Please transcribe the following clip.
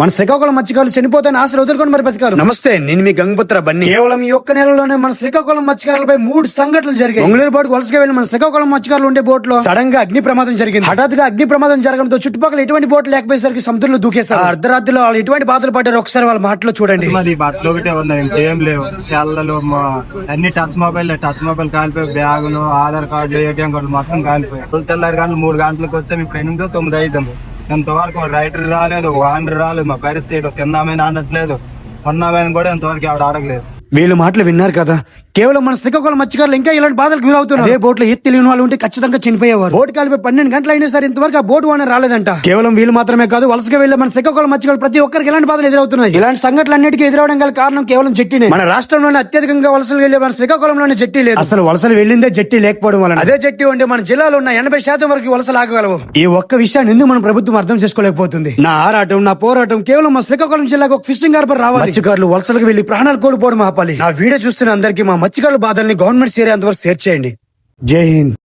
మన శ్రీకాకుళం మత్స్యకారులు చనిపోతాయని ఆశలు వదులుకొని మరి బతికారు. నమస్తే నేను మీ గంగపుత్ర బన్ని. కేవలం ఈ ఒక్క నెలలోనే మన శ్రీకాకుళం మత్స్యకారులపై మూడు సంఘటనలు జరిగాయి. మంగళూరు బోర్డు వలసగా వెళ్ళి మన శ్రీకాకుళం మత్స్యకారులు ఉండే బోట్లో సడన్గా అగ్ని ప్రమాదం జరిగింది. హఠాత్తుగా అగ్ని ప్రమాదం జరగడంతో చుట్టుపక్కల ఎటువంటి బోట్ లేకపోయేసరికి సముద్రంలో దూకేశారు. ఆ అర్ధరాత్రిలో వాళ్ళు ఎటువంటి బాధలు పడ్డారు ఒకసారి వాళ్ళ మాటలో చూడండి. మాది బట్టలు ఒకటే ఉన్నాయి ఇంకేం లేవు. సెల్లలు అన్ని టచ్ మొబైల్ టచ్ మొబైల్ కాలిపోయి బ్యాగులు ఆధార్ కార్డు ఏటీఎం కార్డు మొత్తం కాలిపోయి తెల్లారి గంటలు మూడు గంటలకు వచ్చాము ఇప్పుడు ఎనిమిదో తొమ్మిది అవుతాము ఇంతవరకు రైటర్ రాలేదు వాండర్ రాలేదు మా పరిస్థితి తిందామని అనట్లేదు కొన్నామని కూడా ఇంతవరకు ఆవిడ అడగలేదు. వీళ్ళ మాటలు విన్నారు కదా. కేవలం మన శ్రీకాకుళం మత్స్యకారులు ఇంకా ఇలాంటి బాధలు గురవుతున్నారు. అదే బోట్లో ఈత తెలియని వాళ్ళు ఉంటే ఖచ్చితంగా చనిపోయేవారు. బోట్ కాలిపోయి పన్నెండు గంటలు అయినా సరే ఇంతవరకు ఆ బోట్ ఓనర్ రాలేదంట. కేవలం వీళ్ళు మాత్రమే కాదు వలసగా వెళ్ళే మన శ్రీకాకుళం మత్స్యకారులు ప్రతి ఒక్కరికి ఇలాంటి బాధలు ఎదురవుతున్నాయి. ఇలాంటి సంఘటనలు అన్నిటికీ ఎదురవడం గల కారణం కేవలం జట్టినే మన రాష్ట్రంలోనే అత్యధికంగా వలసలు వెళ్ళే మన శ్రీకాకుళంలోనే జట్టి లేదు. అసలు వలసలు వెళ్ళిందే జట్టి లేకపోవడం వల్ల అదే జట్టి ఉంటే మన జిల్లాలో ఉన్న ఎనభై శాతం వరకు వలసలు ఆగగలవు. ఈ ఒక్క విషయాన్ని ఎందుకు మన ప్రభుత్వం అర్థం చేసుకోలేకపోతుంది? నా ఆరాటం నా పోరాటం కేవలం మా శ్రీకాకుళం జిల్లాకు ఒక ఫిషింగ్ హార్బర్ రావాలి. మత్స్యకారులు వలసలకు వెళ్ళి ప్రాణాలు కోల్పోవడం ఆపాలి నా వీడియో చూస్తున్న అందరికీ మా మత్స్యకారుల బాధల్ని గవర్నమెంట్ సేరే అంతవరకు షేర్ చేయండి. జై హింద్.